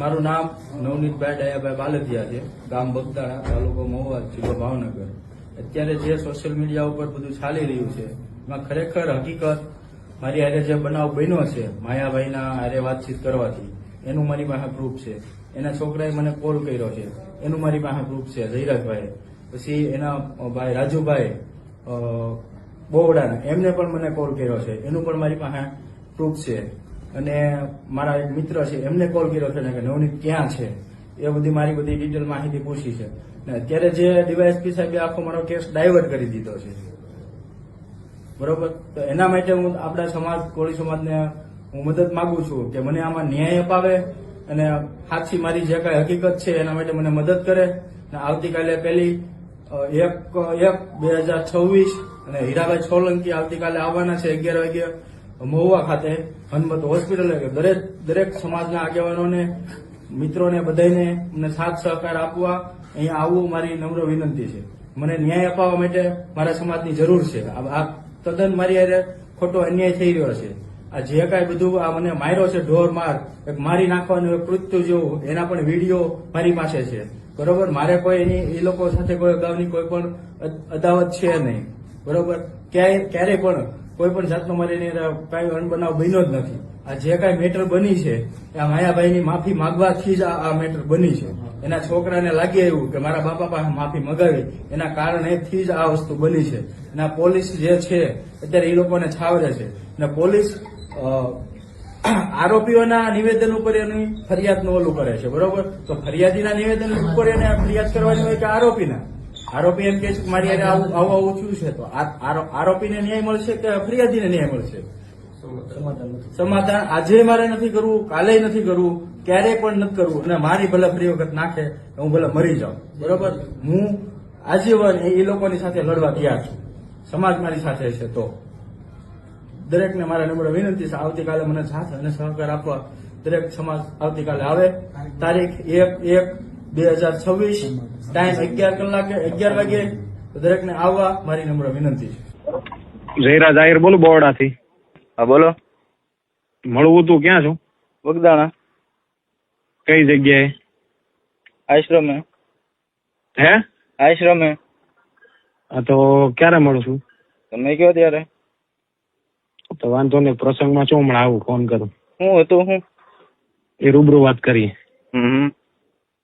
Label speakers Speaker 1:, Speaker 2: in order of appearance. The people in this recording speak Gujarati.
Speaker 1: મારું નામ નવનીતભાઈ દયાભાઈ બાલદિયા છે. ગામ બગદાણા, તાલુકો મહુવા, જિલ્લો ભાવનગર. અત્યારે જે સોશિયલ મીડિયા ઉપર બધું ચાલી રહ્યું છે, એમાં ખરેખર હકીકત મારી હારે જે બનાવ બન્યો છે, માયાભાઈના હારે વાતચીત કરવાથી, એનું મારી પાસે પ્રૂફ છે. એના છોકરાએ મને કોલ કર્યો છે. એનું મારી પાસે પ્રૂફ છે જયરાજભાઈ પછી એના ભાઈ રાજુભાઈ બોવડાના, એમને પણ મને કોલ કર્યો છે. એનું પણ મારી પાસે પ્રૂફ છે. અને મારા એક મિત્ર છે, એમને કોલ કર્યો છે કે નવનીત ક્યાં છે? એ બધી મારી બધી ડિટેલ માહિતી પૂછી છે. ને અત્યારે જે ડીવાયએસપી સાહેબે આખો મારો કેસ ડાયવર્ટ કરી દીધો છે. બરોબર? તો એના માટે હું આપણા સમાજ, કોળી સમાજને હું મદદ માંગુ છું કે મને આમાં ન્યાય અપાવે અને સાચી મારી જે કઈ હકીકત છે એના માટે મને મદદ કરે. ને આવતીકાલે પેલી એક એક બે હજાર છવ્વીસ અને હીરાભાઈ સોલંકી આવતીકાલે આવવાના છે અગિયાર વાગે મહુવા ખાતે હનમત હોસ્પિટલ દરેક દરેક સમાજના આગેવાનોને, મિત્રોને બધાને અમને સાથ સહકાર આપવા અહીંયા આવવું મારી નમ્ર વિનંતી છે. મને ન્યાય અપાવવા માટે મારા સમાજની જરૂર છે. આ તદ્દન મારી અરે ખોટો અન્યાય થઈ રહ્યો છે. આ જે કાંઈ બધું આ મને માર્યો છે, ઢોર માર, એક મારી નાખવાનું એક કૃત્યુ જેવું, એના પણ વીડિયો મારી પાસે છે. બરોબર? મારે કોઈ એની, એ લોકો સાથે કોઈ અગાઉની કોઈ પણ અદાવત છે નહીં. બરોબર? ક્યાંય, ક્યારેય પણ કોઈ પણ જાતનો મારે એની કાંઈ અણબનાવ બન્યો જ નથી. આ જે કાંઈ મેટર બની છે, એ આ માયાભાઈની માફી માગવાથી જ આ મેટર બની છે. એના છોકરાને લાગે એવું કે મારા બાપા પાસે માફી મગાવી. એના કારણેથી જ આ વસ્તુ બની છે. અને આ પોલીસ જે છે, અત્યારે એ લોકોને છાવરે છે. અને પોલીસ આરોપીઓના નિવેદન ઉપર એની ફરિયાદનું ઓલું કરે છે. બરોબર? તો ફરિયાદીના નિવેદન ઉપર એને ફરિયાદ કરવાની હોય કે આરોપીના? આરોપી એમ કે છે કે મારી આવું આવું આવું થયું છે તો આરો- આરોપીને ન્યાય મળશે કે ફરિયાદીને ન્યાય મળશે? સમાધાન આજે મારે નથી કરવું કાલે નથી કરવું ક્યારેય પણ નથી કરવું. અને મારી ભલે ફરી વખત નાખે હું ભલે મરી જાઉં. બરોબર. હું આજીવન એ એ લોકોની સાથે લડવા તૈયાર છું. સમાજ મારી સાથે છે તો. દરેકને મારા નમ્ર વિનંતી છે. આવતીકાલે મને સાથ અને સહકાર આપવા દરેક સમાજ આવતીકાલે આવે. તારીખ એક એક બે હજાર છવ્વીસ ટાઈમ અગિયાર કલાકે અગિયાર વાગે દરેકને આવવા મારી નમ્ર વિનંતી છે.
Speaker 2: જયરાજ આહિર બોલું બોરડાથી.
Speaker 3: હા બોલો.
Speaker 2: મળવું તું ક્યાં છું?
Speaker 3: વગદાણા
Speaker 2: કઈ જગ્યાએ?
Speaker 3: આશ્રમે.
Speaker 2: હે?
Speaker 3: આશ્રમે.
Speaker 2: હા તો ક્યારે મળું છું?
Speaker 3: તમે કયો ત્યારે?
Speaker 2: તો વાંધો નહીં પ્રસંગમાં છું હમણાં આવું ફોન કરું.
Speaker 3: હું હતું હું.
Speaker 2: એ રૂબરૂ વાત કરીએ.
Speaker 3: હમ.